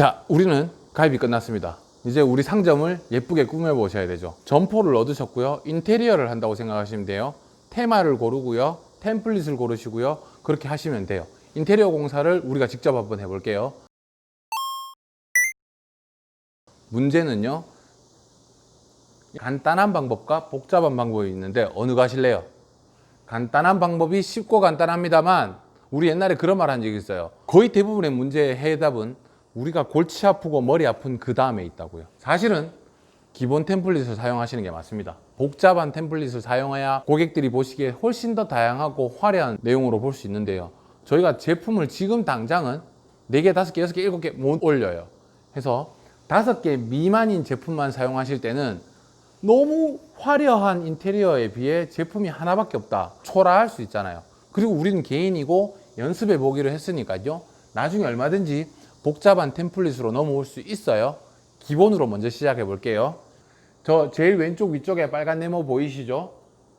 자, 우리는 가입이 끝났습니다. 이제 우리 상점을 예쁘게 꾸며보셔야 되죠. 점포를 얻으셨고요. 인테리어를 한다고 생각하시면 돼요. 테마를 고르고요. 템플릿을 고르시고요. 그렇게 하시면 돼요. 인테리어 공사를 우리가 직접 한번 해볼게요. 문제는요. 간단한 방법과 복잡한 방법이 있는데 어느 거 하실래요? 간단한 방법이 쉽고 간단합니다만 우리 옛날에 그런 말 한 적이 있어요. 거의 대부분의 문제의 해답은 우리가 골치 아프고 머리 아픈 그 다음에 있다고요. 사실은 기본 템플릿을 사용하시는 게 맞습니다. 복잡한 템플릿을 사용해야 고객들이 보시기에 훨씬 더 다양하고 화려한 내용으로 볼 수 있는데요. 저희가 제품을 지금 당장은 4개, 5개, 6개, 7개 못 올려요. 해서 5개 미만인 제품만 사용하실 때는 너무 화려한 인테리어에 비해 제품이 하나밖에 없다. 초라할 수 있잖아요. 그리고 우리는 개인이고 연습해 보기로 했으니까요. 나중에 얼마든지 복잡한 템플릿으로 넘어올 수 있어요. 기본으로 먼저 시작해 볼게요. 저 제일 왼쪽 위쪽에 빨간 네모 보이시죠?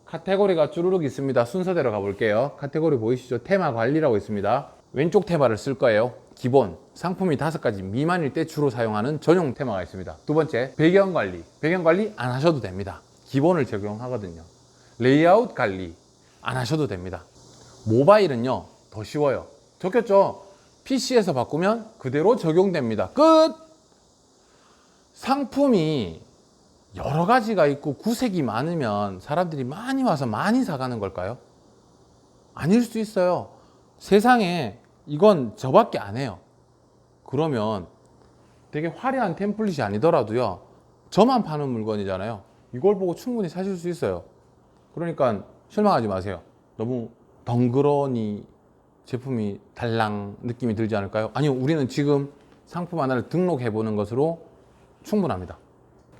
카테고리가 쭈루룩 있습니다. 순서대로 가볼게요. 카테고리 보이시죠? 테마 관리라고 있습니다. 왼쪽 테마를 쓸 거예요. 기본 상품이 다섯 가지 미만일 때 주로 사용하는 전용 테마가 있습니다. 두 번째 배경 관리. 배경 관리 안 하셔도 됩니다. 기본을 적용하거든요. 레이아웃 관리 안 하셔도 됩니다. 모바일은요 더 쉬워요. 적혔죠? PC에서 바꾸면 그대로 적용됩니다. 끝! 상품이 여러 가지가 있고 구색이 많으면 사람들이 많이 와서 많이 사가는 걸까요? 아닐 수 있어요. 세상에 이건 저밖에 안 해요. 그러면 되게 화려한 템플릿이 아니더라도요. 저만 파는 물건이잖아요. 이걸 보고 충분히 사실 수 있어요. 그러니까 실망하지 마세요. 너무 덩그러니 제품이 달랑 느낌이 들지 않을까요? 아니요, 우리는 지금 상품 하나를 등록해 보는 것으로 충분합니다.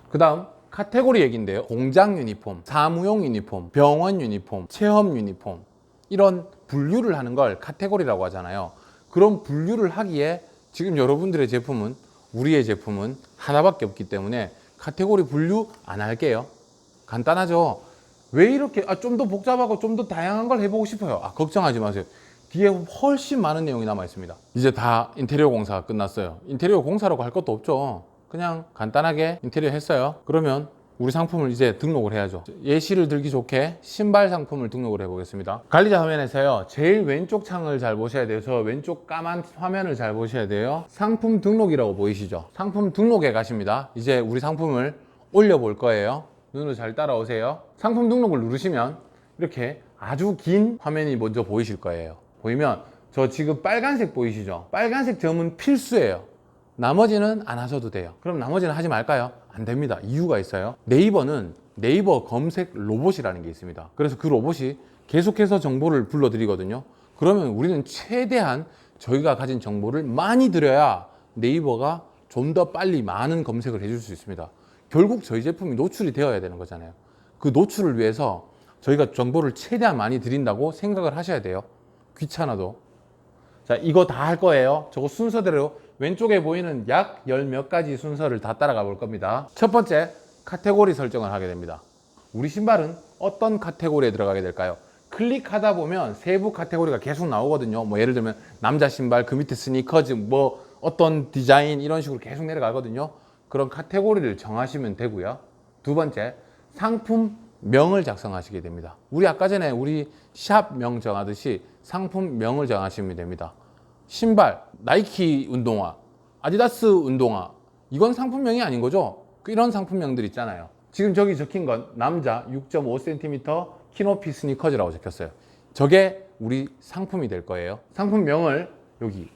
그 다음 카테고리 얘기인데요. 공장 유니폼, 사무용 유니폼, 병원 유니폼, 체험 유니폼 이런 분류를 하는 걸 카테고리라고 하잖아요. 그런 분류를 하기에 지금 여러분들의 제품은 우리의 제품은 하나밖에 없기 때문에 카테고리 분류 안 할게요. 간단하죠. 왜 이렇게 아, 좀 더 복잡하고 좀 더 다양한 걸 해보고 싶어요. 아, 걱정하지 마세요. 뒤에 훨씬 많은 내용이 남아 있습니다. 이제 다 인테리어 공사가 끝났어요. 인테리어 공사라고 할 것도 없죠. 그냥 간단하게 인테리어 했어요. 그러면 우리 상품을 이제 등록을 해야죠. 예시를 들기 좋게 신발 상품을 등록을 해 보겠습니다. 관리자 화면에서요. 제일 왼쪽 창을 잘 보셔야. 저 왼쪽 까만 화면을 잘 보셔야 돼요. 상품 등록이라고 보이시죠? 상품 등록에 가십니다. 이제 우리 상품을 올려 볼 거예요. 눈으로 잘 따라오세요. 상품 등록을 누르시면 이렇게 아주 긴 화면이 먼저 보이실 거예요. 보이면 저 지금 빨간색 보이시죠? 빨간색 점은 필수예요. 나머지는 안 하셔도 돼요. 그럼 나머지는 하지 말까요? 안 됩니다. 이유가 있어요. 네이버는 네이버 검색 로봇이라는 게 있습니다. 그래서 그 로봇이 계속해서 정보를 불러드리거든요. 그러면 우리는 최대한 저희가 가진 정보를 많이 드려야 네이버가 좀 더 빨리 많은 검색을 해줄 수 있습니다. 결국 저희 제품이 노출이 되어야 되는 거잖아요. 그 노출을 위해서 저희가 정보를 최대한 많이 드린다고 생각을 하셔야 돼요. 귀찮아도. 자, 이거 다 할 거예요. 저거 순서대로 왼쪽에 보이는 약 열 몇 가지 순서를 다 따라가 볼 겁니다. 첫 번째, 카테고리 설정을 하게 됩니다. 우리 신발은 어떤 카테고리에 들어가게 될까요? 클릭하다 보면 세부 카테고리가 계속 나오거든요. 뭐 예를 들면 남자 신발, 그 밑에 스니커즈, 뭐 어떤 디자인 이런 식으로 계속 내려가거든요. 그런 카테고리를 정하시면 되고요. 두 번째, 상품 명을 작성하시게 됩니다. 우리 아까 전에 우리 샵 명 정하듯이 상품 명을 정하시면 됩니다. 신발, 나이키 운동화, 아디다스 운동화. 이건 상품명이 아닌 거죠? 그 이런 상품명들 있잖아요. 지금 저기 적힌 건 남자 6.5cm 키높이 스니커즈라고 적혔어요. 저게 우리 상품이 될 거예요. 상품명을 여기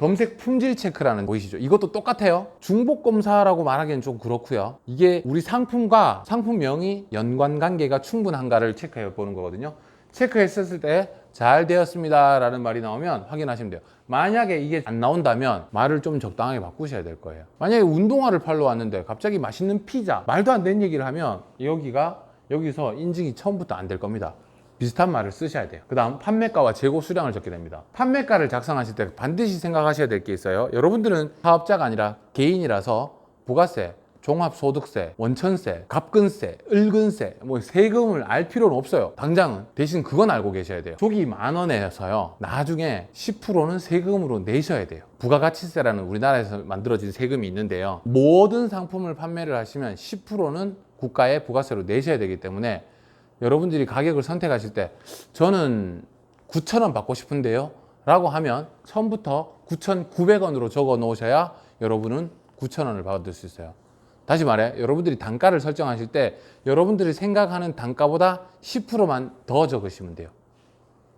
검색 품질 체크라는 거 보이시죠? 이것도 똑같아요. 중복 검사라고 말하기엔 좀 그렇고요. 이게 우리 상품과 상품명이 연관 관계가 충분한가를 체크해 보는 거거든요. 체크했을 때 잘 되었습니다 라는 말이 나오면 확인하시면 돼요. 만약에 이게 안 나온다면 말을 좀 적당하게 바꾸셔야 될 거예요. 만약에 운동화를 팔러 왔는데 갑자기 맛있는 피자 말도 안 되는 얘기를 하면 여기가 여기서 인증이 처음부터 안 될 겁니다. 비슷한 말을 쓰셔야 돼요. 그 다음 판매가와 재고 수량을 적게 됩니다. 판매가를 작성하실 때 반드시 생각하셔야 될 게 있어요. 여러분들은 사업자가 아니라 개인이라서 부가세 종합소득세, 원천세, 갑근세, 을근세, 뭐 세금을 알 필요는 없어요. 당장은 대신 그건 알고 계셔야 돼요. 조기 만 원에서요. 나중에 10%는 세금으로 내셔야 돼요. 부가가치세라는 우리나라에서 만들어진 세금이 있는데요. 모든 상품을 판매를 하시면 10%는 국가에 부가세로 내셔야 되기 때문에 여러분들이 가격을 선택하실 때 저는 9,000원 받고 싶은데요. 라고 하면 처음부터 9,900원으로 적어 놓으셔야 여러분은 9,000원을 받을 수 있어요. 다시 말해, 여러분들이 단가를 설정하실 때 여러분들이 생각하는 단가보다 10%만 더 적으시면 돼요.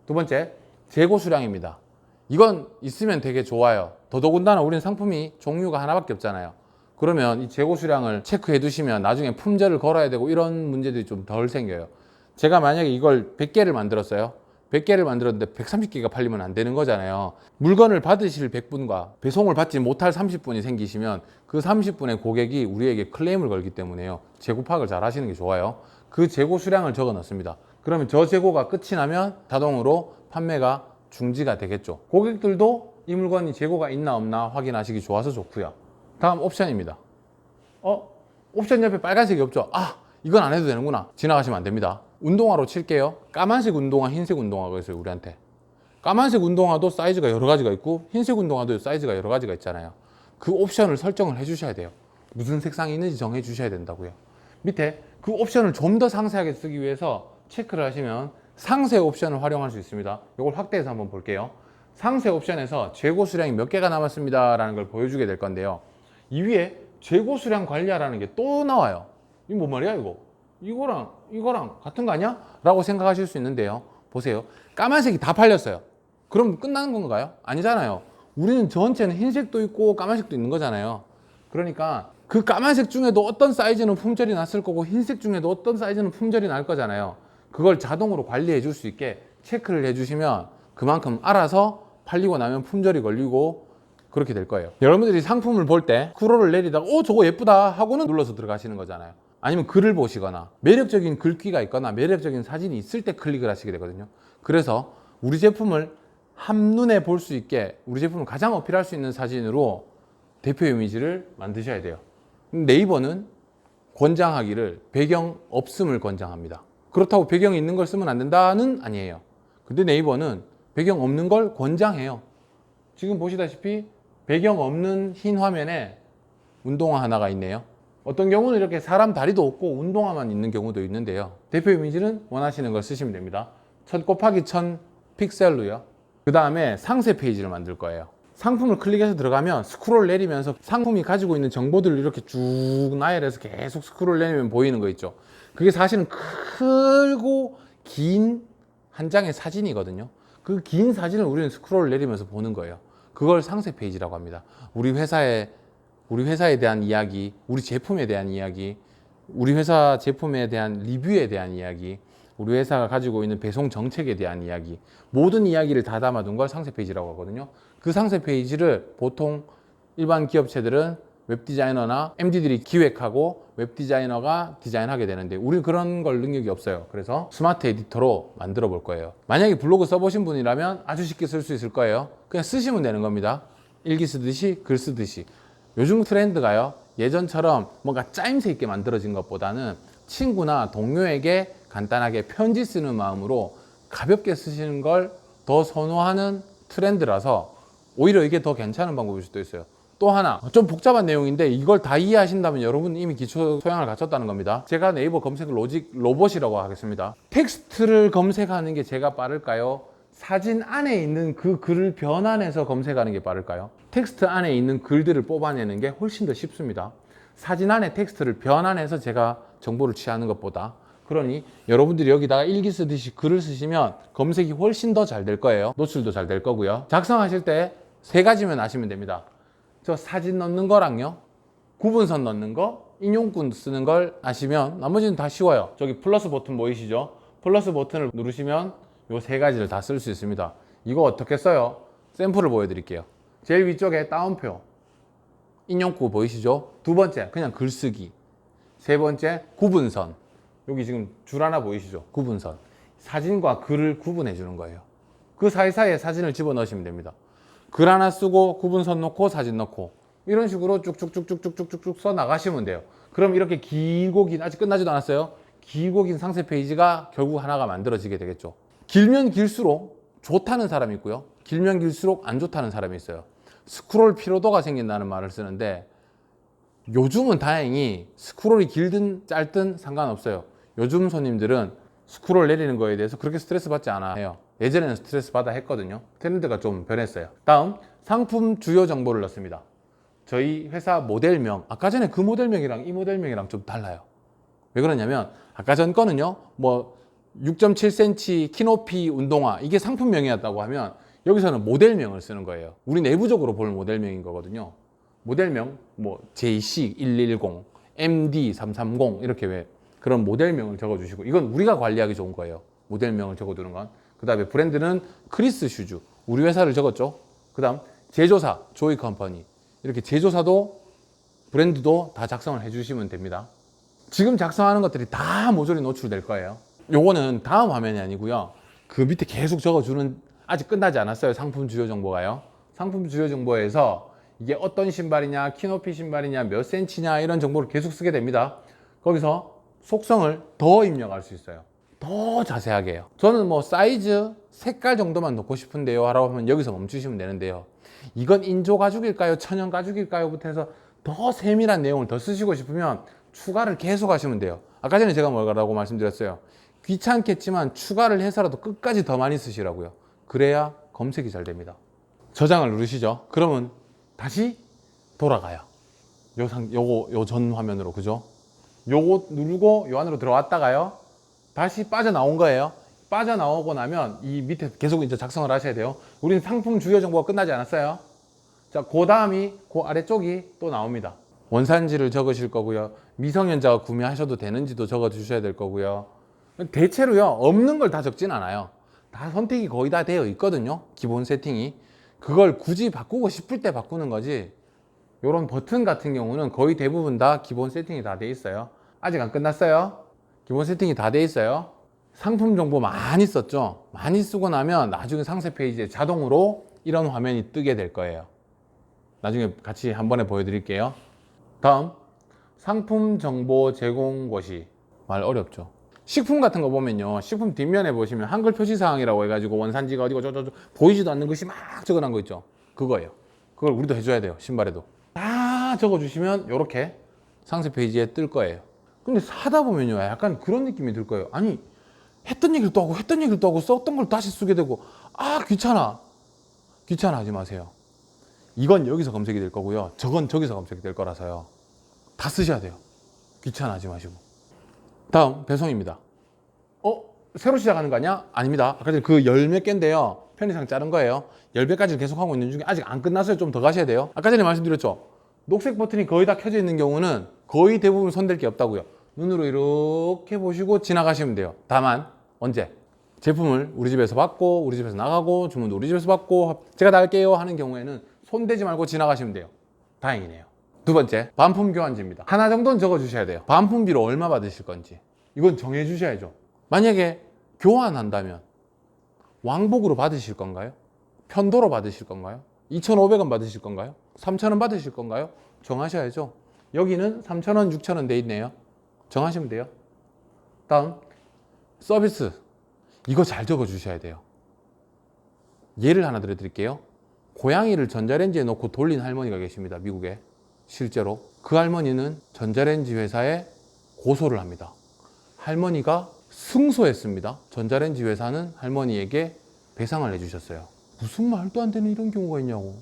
두 번째, 재고 수량입니다. 이건 있으면 되게 좋아요. 더더군다나 우리는 상품이 종류가 하나밖에 없잖아요. 그러면 이 재고 수량을 체크해 두시면 나중에 품절을 걸어야 되고 이런 문제들이 좀 덜 생겨요. 제가 만약에 이걸 100개를 만들었어요. 100개를 만들었는데 130개가 팔리면 안 되는 거잖아요. 물건을 받으실 100분과 배송을 받지 못할 30분이 생기시면 그 30분의 고객이 우리에게 클레임을 걸기 때문에요. 재고 파악을 잘 하시는 게 좋아요. 그 재고 수량을 적어 놨습니다. 그러면 저 재고가 끝이 나면 자동으로 판매가 중지가 되겠죠. 고객들도 이 물건이 재고가 있나 없나 확인하시기 좋아서 좋고요. 다음 옵션입니다. 어? 옵션 옆에 빨간색이 없죠? 아, 이건 안 해도 되는구나. 지나가시면 안 됩니다. 운동화로 칠게요. 까만색 운동화, 흰색 운동화가 있어요, 우리한테. 까만색 운동화도 사이즈가 여러 가지가 있고, 흰색 운동화도 사이즈가 여러 가지가 있잖아요. 그 옵션을 설정을 해 주셔야 돼요. 무슨 색상이 있는지 정해 주셔야 된다고요. 밑에 그 옵션을 좀 더 상세하게 쓰기 위해서 체크를 하시면 상세 옵션을 활용할 수 있습니다. 이걸 확대해서 한번 볼게요. 상세 옵션에서 재고 수량이 몇 개가 남았습니다 라는 걸 보여주게 될 건데요. 이 위에 재고 수량 관리하라는 게 또 나와요. 이거 뭔 말이야 이거? 이거랑 이거랑 같은 거 아니야? 라고 생각하실 수 있는데요. 보세요. 까만색이 다 팔렸어요. 그럼 끝나는 건가요? 아니잖아요. 우리는 전체는 흰색도 있고 까만색도 있는 거잖아요. 그러니까 그 까만색 중에도 어떤 사이즈는 품절이 났을 거고 흰색 중에도 어떤 사이즈는 품절이 날 거잖아요. 그걸 자동으로 관리해 줄 수 있게 체크를 해 주시면 그만큼 알아서 팔리고 나면 품절이 걸리고 그렇게 될 거예요. 여러분들이 상품을 볼때 크로를 내리다가 오 저거 예쁘다 하고는 눌러서 들어가시는 거잖아요. 아니면 글을 보시거나 매력적인 글귀가 있거나 매력적인 사진이 있을 때 클릭을 하시게 되거든요. 그래서 우리 제품을 한눈에 볼 수 있게 우리 제품을 가장 어필할 수 있는 사진으로 대표 이미지를 만드셔야 돼요. 네이버는 권장하기를 배경 없음을 권장합니다. 그렇다고 배경이 있는 걸 쓰면 안 된다는 아니에요. 근데 네이버는 배경 없는 걸 권장해요. 지금 보시다시피 배경 없는 흰 화면에 운동화 하나가 있네요. 어떤 경우는 이렇게 사람 다리도 없고 운동화만 있는 경우도 있는데요. 대표 이미지는 원하시는 걸 쓰시면 됩니다. 1000 곱하기 1000 픽셀로요. 그 다음에 상세 페이지를 만들 거예요. 상품을 클릭해서 들어가면 스크롤 내리면서 상품이 가지고 있는 정보들을 이렇게 쭉 나열해서 계속 스크롤 내리면 보이는 거 있죠. 그게 사실은 크고 긴 한 장의 사진이거든요. 그 긴 사진을 우리는 스크롤 내리면서 보는 거예요. 그걸 상세 페이지라고 합니다. 우리 회사의 우리 회사에 대한 이야기, 우리 제품에 대한 이야기, 우리 회사 제품에 대한 리뷰에 대한 이야기, 우리 회사가 가지고 있는 배송 정책에 대한 이야기, 모든 이야기를 다 담아둔 걸 상세 페이지라고 하거든요. 그 상세 페이지를 보통 일반 기업체들은 웹 디자이너나 MD들이 기획하고 웹 디자이너가 디자인하게 되는데 우리는 그런 걸 능력이 없어요. 그래서 스마트 에디터로 만들어 볼 거예요. 만약에 블로그 써보신 분이라면 아주 쉽게 쓸 수 있을 거예요. 그냥 쓰시면 되는 겁니다. 일기 쓰듯이 글 쓰듯이. 요즘 트렌드가요. 예전처럼 뭔가 짜임새 있게 만들어진 것보다는 친구나 동료에게 간단하게 편지 쓰는 마음으로 가볍게 쓰시는 걸 더 선호하는 트렌드라서 오히려 이게 더 괜찮은 방법일 수도 있어요. 또 하나 좀 복잡한 내용인데 이걸 다 이해하신다면 여러분 이미 기초 소양을 갖췄다는 겁니다. 제가 네이버 검색 로직 로봇이라고 하겠습니다. 텍스트를 검색하는 게 제가 빠를까요? 사진 안에 있는 그 글을 변환해서 검색하는 게 빠를까요? 텍스트 안에 있는 글들을 뽑아내는 게 훨씬 더 쉽습니다. 사진 안에 텍스트를 변환해서 제가 정보를 취하는 것보다 그러니 여러분들이 여기다가 일기 쓰듯이 글을 쓰시면 검색이 훨씬 더 잘 될 거예요. 노출도 잘 될 거고요. 작성하실 때 세 가지면 아시면 됩니다. 저 사진 넣는 거랑요. 구분선 넣는 거, 인용군 쓰는 걸 아시면 나머지는 다 쉬워요. 저기 플러스 버튼 보이시죠? 플러스 버튼을 누르시면 요 세 가지를 다 쓸 수 있습니다. 이거 어떻게 써요? 샘플을 보여드릴게요. 제일 위쪽에 따옴표, 인용구 보이시죠? 두 번째, 그냥 글쓰기. 세 번째, 구분선. 여기 지금 줄 하나 보이시죠? 구분선. 사진과 글을 구분해 주는 거예요. 그 사이사이에 사진을 집어 넣으시면 됩니다. 글 하나 쓰고 구분선 넣고 사진 넣고 이런 식으로 쭉쭉쭉쭉쭉쭉쭉 써 나가시면 돼요. 그럼 이렇게 길고 긴 아직 끝나지도 않았어요. 길고 긴 상세 페이지가 결국 하나가 만들어지게 되겠죠. 길면 길수록 좋다는 사람이 있고요. 길면 길수록 안 좋다는 사람이 있어요. 스크롤 피로도가 생긴다는 말을 쓰는데 요즘은 다행히 스크롤이 길든 짧든 상관없어요. 요즘 손님들은 스크롤 내리는 거에 대해서 그렇게 스트레스 받지 않아요. 예전에는 스트레스 받아 했거든요. 트렌드가 좀 변했어요. 다음 상품 주요 정보를 넣습니다. 저희 회사 모델명 아까 전에 그 모델명이랑 이 모델명이랑 좀 달라요. 왜 그러냐면 아까 전 거는요 뭐 6.7cm 키높이 운동화 이게 상품명이었다고 하면 여기서는 모델명을 쓰는 거예요. 우리 내부적으로 볼 모델명인 거거든요. 모델명 뭐 JC110, MD330 이렇게 왜 그런 모델명을 적어주시고 이건 우리가 관리하기 좋은 거예요. 모델명을 적어두는 건. 그 다음에 브랜드는 크리스 슈즈 우리 회사를 적었죠. 그 다음 제조사 조이 컴퍼니 이렇게 제조사도 브랜드도 다 작성을 해주시면 됩니다. 지금 작성하는 것들이 다 모조리 노출될 거예요. 요거는 다음 화면이 아니고요. 그 밑에 계속 적어주는 아직 끝나지 않았어요. 상품 주요 정보가요. 상품 주요 정보에서 이게 어떤 신발이냐, 키높이 신발이냐, 몇 센치냐 이런 정보를 계속 쓰게 됩니다. 거기서 속성을 더 입력할 수 있어요. 더 자세하게 해요. 저는 뭐 사이즈, 색깔 정도만 넣고 싶은데요. 하라고 하면 여기서 멈추시면 되는데요. 이건 인조 가죽일까요? 천연 가죽일까요?부터 해서 더 세밀한 내용을 더 쓰시고 싶으면 추가를 계속 하시면 돼요. 아까 전에 제가 뭐라고 말씀드렸어요. 귀찮겠지만 추가를 해서라도 끝까지 더 많이 쓰시라고요. 그래야 검색이 잘 됩니다. 저장을 누르시죠. 그러면 다시 돌아가요. 요 상, 요거, 요 전 화면으로, 그죠? 요거 누르고 요 안으로 들어왔다가요. 다시 빠져나온 거예요. 빠져나오고 나면 이 밑에 계속 이제 작성을 하셔야 돼요. 우리는 상품 주요 정보가 끝나지 않았어요. 자, 그 다음이 그 아래쪽이 또 나옵니다. 원산지를 적으실 거고요. 미성년자가 구매하셔도 되는지도 적어 주셔야 될 거고요. 대체로요, 없는 걸 다 적진 않아요. 다 선택이 거의 다 되어 있거든요. 기본 세팅이. 그걸 굳이 바꾸고 싶을 때 바꾸는 거지. 이런 버튼 같은 경우는 거의 대부분 다 기본 세팅이 다 돼 있어요. 아직 안 끝났어요. 기본 세팅이 다 돼 있어요. 상품 정보 많이 썼죠. 많이 쓰고 나면 나중에 상세 페이지에 자동으로 이런 화면이 뜨게 될 거예요. 나중에 같이 한 번에 보여드릴게요. 다음 상품 정보 제공 것이 말 어렵죠. 식품 같은 거 보면요. 식품 뒷면에 보시면 한글 표시 사항이라고 해가지고 원산지가 어디고 저저 저, 보이지도 않는 것이 막 적어놓은 거 있죠. 그거예요. 그걸 우리도 해줘야 돼요. 신발에도 다 적어주시면 이렇게 상세 페이지에 뜰 거예요. 근데 사다 보면요. 약간 그런 느낌이 들 거예요. 아니 했던 얘기를 또 하고 했던 얘기를 또 하고 썼던 걸 다시 쓰게 되고 아 귀찮아. 귀찮아 하지 마세요. 이건 여기서 검색이 될 거고요. 저건 저기서 검색이 될 거라서요. 다 쓰셔야 돼요. 귀찮아 하지 마시고. 다음 배송입니다. 어? 새로 시작하는 거 아니야? 아닙니다. 아까 전에 그열 몇 개인데요. 편의상 자른 거예요. 열 개까지 계속 하고 있는 중에 아직 안 끝났어요. 좀 더 가셔야 돼요. 아까 전에 말씀드렸죠. 녹색 버튼이 거의 다 켜져 있는 경우는 거의 대부분 손댈 게 없다고요. 눈으로 이렇게 보시고 지나가시면 돼요. 다만 언제? 제품을 우리 집에서 받고 우리 집에서 나가고 주문도 우리 집에서 받고 제가 나갈게요 하는 경우에는 손대지 말고 지나가시면 돼요. 다행이네요. 두 번째, 반품 교환지입니다. 하나 정도는 적어 주셔야 돼요. 반품비로 얼마 받으실 건지. 이건 정해 주셔야죠. 만약에 교환한다면 왕복으로 받으실 건가요? 편도로 받으실 건가요? 2,500원 받으실 건가요? 3,000원 받으실 건가요? 정하셔야죠. 여기는 3,000원, 6,000원 돼 있네요. 정하시면 돼요. 다음, 서비스. 이거 잘 적어 주셔야 돼요. 예를 하나 들어드릴게요. 고양이를 전자레인지에 넣고 돌린 할머니가 계십니다. 미국에. 실제로. 그 할머니는 전자레인지 회사에 고소를 합니다. 할머니가 승소했습니다. 전자레인지 회사는 할머니에게 배상을 해주셨어요. 무슨 말도 안 되는 이런 경우가 있냐고.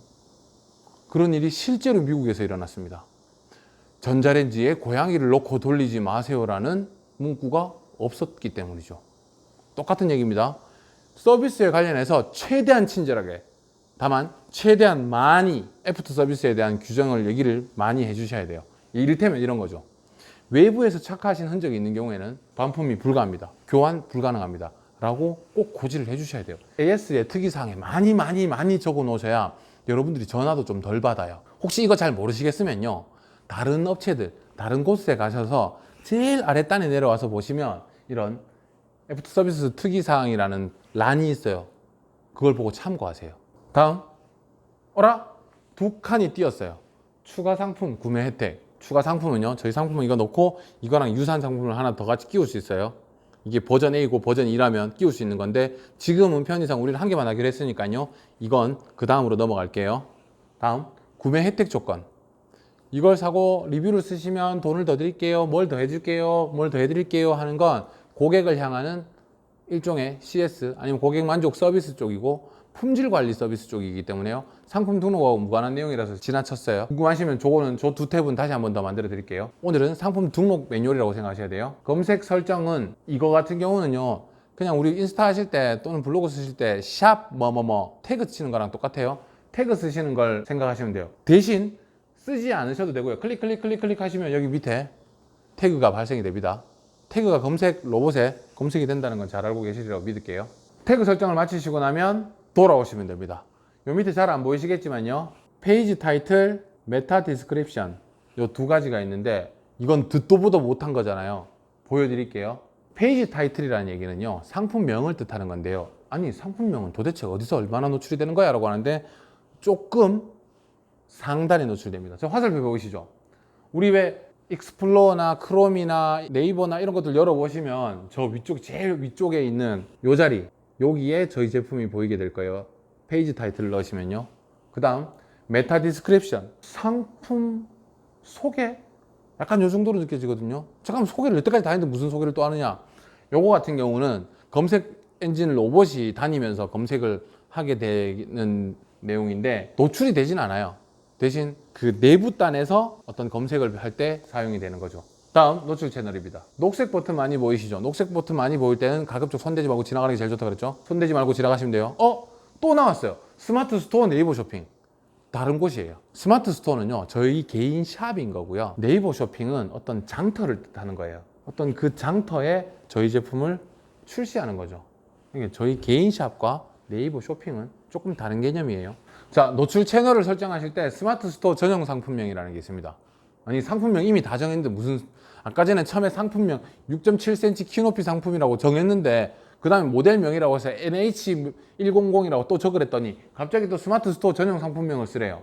그런 일이 실제로 미국에서 일어났습니다. 전자레인지에 고양이를 넣고 돌리지 마세요라는 문구가 없었기 때문이죠. 똑같은 얘기입니다. 서비스에 관련해서 최대한 친절하게 다만 최대한 많이 애프터 서비스에 대한 규정을 얘기를 많이 해주셔야 돼요. 이를테면 이런 거죠. 외부에서 착화하신 흔적이 있는 경우에는 반품이 불가합니다. 교환 불가능합니다. 라고 꼭 고지를 해주셔야 돼요. AS의 특이사항에 많이 많이 많이 적어 놓으셔야 여러분들이 전화도 좀 덜 받아요. 혹시 이거 잘 모르시겠으면요. 다른 업체들, 다른 곳에 가셔서 제일 아랫단에 내려와서 보시면 이런 애프터 서비스 특이사항이라는 란이 있어요. 그걸 보고 참고하세요. 다음. 어라? 두 칸이 띄었어요. 추가 상품 구매 혜택. 추가 상품은요. 저희 상품은 이거 넣고 이거랑 유사한 상품을 하나 더 같이 끼울 수 있어요. 이게 버전 A고 버전 2라면 끼울 수 있는 건데 지금은 편의상 우리는 한 개만 하기로 했으니까요. 이건 그 다음으로 넘어갈게요. 다음 구매 혜택 조건. 이걸 사고 리뷰를 쓰시면 돈을 더 드릴게요. 뭘 더 해줄게요. 뭘 더 해드릴게요. 하는 건 고객을 향하는 일종의 CS 아니면 고객 만족 서비스 쪽이고 품질 관리 서비스 쪽이기 때문에요. 상품 등록하고 무관한 내용이라서 지나쳤어요. 궁금하시면 저거는 저 두 탭은 다시 한 번 더 만들어 드릴게요. 오늘은 상품 등록 매뉴얼이라고 생각하셔야 돼요. 검색 설정은 이거 같은 경우는요. 그냥 우리 인스타 하실 때 또는 블로그 쓰실 때 샵 뭐뭐뭐 태그 치는 거랑 똑같아요. 태그 쓰시는 걸 생각하시면 돼요. 대신 쓰지 않으셔도 되고요. 클릭 클릭 클릭 클릭 하시면 여기 밑에 태그가 발생이 됩니다. 태그가 검색 로봇에 검색이 된다는 건 잘 알고 계시리라고 믿을게요. 태그 설정을 마치시고 나면 돌아오시면 됩니다. 요 밑에 잘 안 보이시겠지만요. 페이지 타이틀, 메타 디스크립션 요 두 가지가 있는데 이건 듣도 보도 못한 거잖아요. 보여드릴게요. 페이지 타이틀이라는 얘기는요. 상품명을 뜻하는 건데요. 아니 상품명은 도대체 어디서 얼마나 노출이 되는 거야? 라고 하는데 조금 상단에 노출됩니다. 저 화살표 보이시죠? 우리 왜 익스플로어나 크롬이나 네이버나 이런 것들 열어보시면 저 위쪽 제일 위쪽에 있는 요 자리 여기에 저희 제품이 보이게 될 거예요. 페이지 타이틀을 넣으시면요. 그 다음 메타 디스크립션 상품 소개 약간 요 정도로 느껴지거든요. 잠깐만 소개를 여태까지 다 했는데 무슨 소개를 또 하느냐? 요거 같은 경우는 검색 엔진 로봇이 다니면서 검색을 하게 되는 내용인데 노출이 되진 않아요. 대신 그 내부 단에서 어떤 검색을 할 때 사용이 되는 거죠. 다음 노출 채널입니다. 녹색 버튼 많이 보이시죠? 녹색 버튼 많이 보일 때는 가급적 손대지 말고 지나가는 게 제일 좋다 그랬죠? 손대지 말고 지나가시면 돼요. 어? 또 나왔어요. 스마트 스토어 네이버 쇼핑. 다른 곳이에요. 스마트 스토어는요, 저희 개인 샵인 거고요. 네이버 쇼핑은 어떤 장터를 뜻하는 거예요. 어떤 그 장터에 저희 제품을 출시하는 거죠. 그러니까 저희 개인 샵과 네이버 쇼핑은 조금 다른 개념이에요. 자, 노출 채널을 설정하실 때 스마트 스토어 전용 상품명이라는 게 있습니다. 아니, 상품명 이미 다 정했는데 무슨, 아까 전에 처음에 상품명 6.7cm 키높이 상품이라고 정했는데, 그 다음에 모델명이라고 해서 NH100이라고 또 적으랬더니, 갑자기 또 스마트 스토어 전용 상품명을 쓰래요.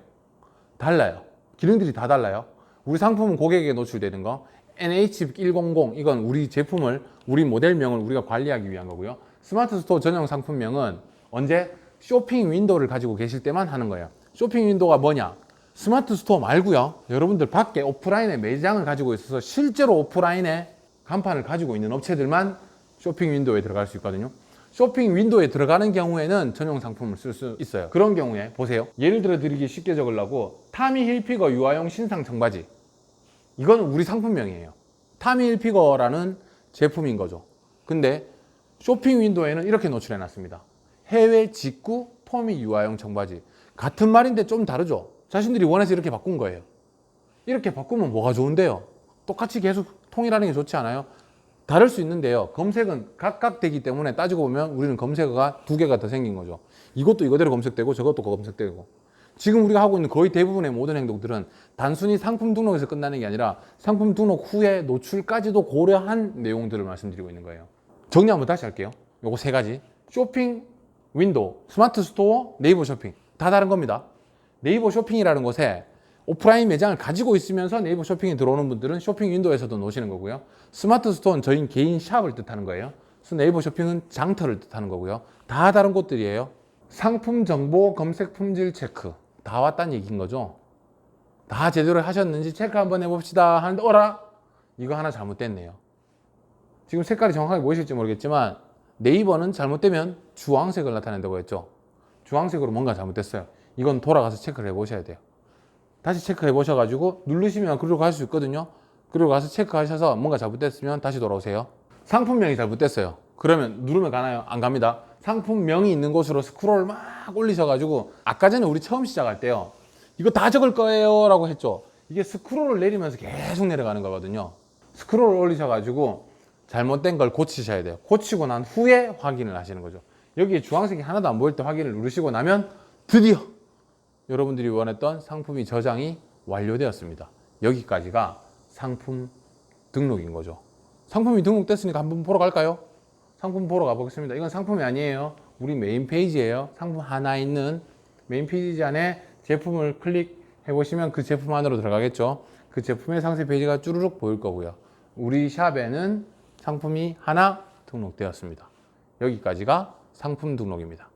달라요. 기능들이 다 달라요. 우리 상품은 고객에게 노출되는 거, NH100 이건 우리 제품을 우리 모델명을 우리가 관리하기 위한 거고요. 스마트 스토어 전용 상품명은 언제 쇼핑 윈도우를 가지고 계실 때만 하는 거예요. 쇼핑 윈도우가 뭐냐? 스마트 스토어 말고요. 여러분들 밖에 오프라인에 매장을 가지고 있어서 실제로 오프라인에 간판을 가지고 있는 업체들만 쇼핑 윈도우에 들어갈 수 있거든요. 쇼핑 윈도우에 들어가는 경우에는 전용 상품을 쓸 수 있어요. 그런 경우에 보세요. 예를 들어 드리기 쉽게 적으려고 타미 힐피거 유아용 신상 청바지. 이건 우리 상품명이에요. 타미 힐피거라는 제품인 거죠. 근데 쇼핑 윈도우에는 이렇게 노출해 놨습니다. 해외 직구 토미 유아용 청바지. 같은 말인데 좀 다르죠? 자신들이 원해서 이렇게 바꾼 거예요. 이렇게 바꾸면 뭐가 좋은데요? 똑같이 계속 통일하는 게 좋지 않아요? 다를 수 있는데요. 검색은 각각 되기 때문에 따지고 보면 우리는 검색어가 두 개가 더 생긴 거죠. 이것도 이거대로 검색되고 저것도 검색되고. 지금 우리가 하고 있는 거의 대부분의 모든 행동들은 단순히 상품 등록에서 끝나는 게 아니라 상품 등록 후에 노출까지도 고려한 내용들을 말씀드리고 있는 거예요. 정리 한번 다시 할게요. 요거 세 가지. 쇼핑 윈도우, 스마트 스토어, 네이버 쇼핑. 다 다른 겁니다. 네이버 쇼핑이라는 곳에 오프라인 매장을 가지고 있으면서 네이버 쇼핑에 들어오는 분들은 쇼핑 윈도우에서도 놓으시는 거고요. 스마트 스토어는 저희 개인 샵을 뜻하는 거예요. 그래서 네이버 쇼핑은 장터를 뜻하는 거고요. 다 다른 곳들이에요. 상품 정보 검색 품질 체크. 다 왔다는 얘기인 거죠. 다 제대로 하셨는지 체크 한번 해봅시다 하는데 어라? 이거 하나 잘못됐네요. 지금 색깔이 정확하게 보이실지 모르겠지만 네이버는 잘못되면 주황색을 나타낸다고 했죠. 주황색으로 뭔가 잘못됐어요. 이건 돌아가서 체크를 해 보셔야 돼요. 다시 체크해 보셔 가지고 누르시면 그리로 갈 수 있거든요. 그리고 가서 체크하셔서 뭔가 잘못됐으면 다시 돌아오세요. 상품명이 잘못됐어요. 그러면 누르면 가나요? 안 갑니다. 상품명이 있는 곳으로 스크롤 막 올리셔가지고 아까 전에 우리 처음 시작할 때요. 이거 다 적을 거예요 라고 했죠. 이게 스크롤을 내리면서 계속 내려가는 거거든요. 스크롤을 올리셔가지고 잘못된 걸 고치셔야 돼요. 고치고 난 후에 확인을 하시는 거죠. 여기에 주황색이 하나도 안 보일 때 확인을 누르시고 나면 드디어 여러분들이 원했던 상품이 저장이 완료되었습니다. 여기까지가 상품 등록인 거죠. 상품이 등록됐으니까 한번 보러 갈까요? 상품 보러 가보겠습니다. 이건 상품이 아니에요. 우리 메인 페이지예요. 상품 하나 있는 메인 페이지 안에 제품을 해보시면 그 제품 안으로 들어가겠죠. 그 제품의 상세 페이지가 쭈루룩 보일 거고요. 우리 샵에는 상품이 하나 등록되었습니다. 여기까지가 상품 등록입니다.